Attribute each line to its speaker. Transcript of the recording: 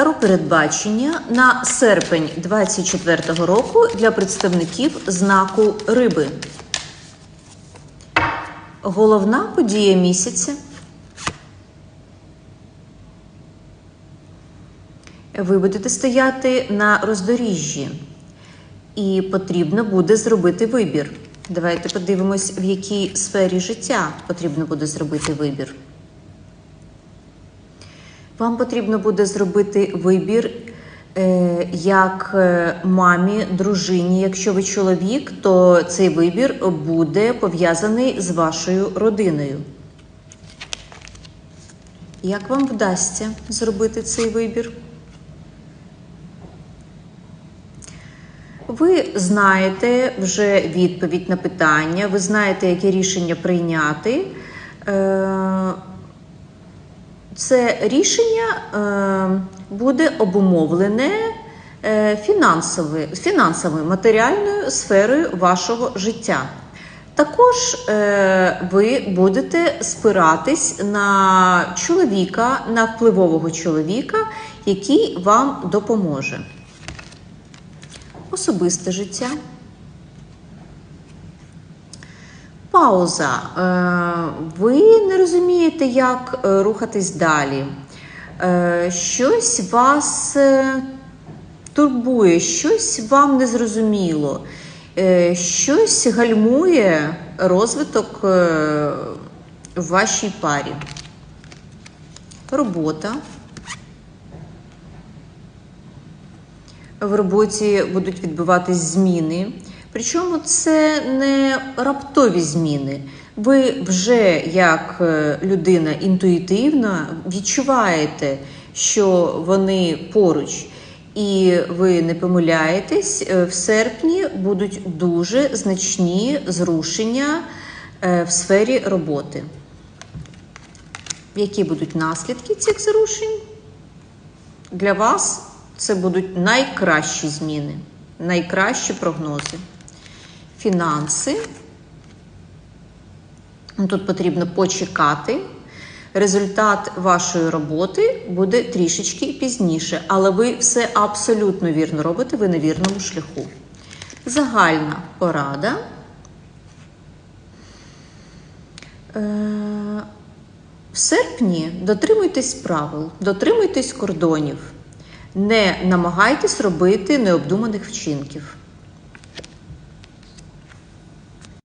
Speaker 1: Таро передбачення на серпень 2024 року для представників знаку риби. Головна подія місяця. Ви будете стояти на роздоріжжі, і потрібно буде зробити вибір. Давайте подивимось, в якій сфері життя потрібно буде зробити вибір. Вам потрібно буде зробити вибір е, як е, мамі, дружині. Якщо ви чоловік, то цей вибір буде пов'язаний з вашою родиною. Як вам вдасться зробити цей вибір? Ви знаєте вже відповідь на питання, ви знаєте, яке рішення прийняти. Це рішення е, буде обумовлене е, фінансовою, фінансовою матеріальною сферою вашого життя. Також е, ви будете спиратись на чоловіка, на впливового чоловіка, який вам допоможе. Особисте життя. Пауза. Е, Ви не розумієте, як е, рухатись далі. Е, Щось вас турбує, щось вам незрозуміло, щось гальмує розвиток в вашій парі. Робота. В роботі будуть відбуватись зміни. Причому це не раптові зміни. Ви вже як е, людина інтуїтивна відчуваєте, що вони поруч, і ви не помиляєтесь, е, в серпні будуть дуже значні зрушення е, в сфері роботи. Які будуть наслідки цих зрушень? Для вас це будуть найкращі зміни, найкращі прогнози. Фінанси. Ну, Тут потрібно почекати. Результат вашої роботи буде трішечки пізніше, але ви все абсолютно вірно робите, ви на вірному шляху. Загальна порада. Е, В серпні дотримуйтесь правил, дотримуйтесь кордонів. Не намагайтесь робити необдуманих вчинків.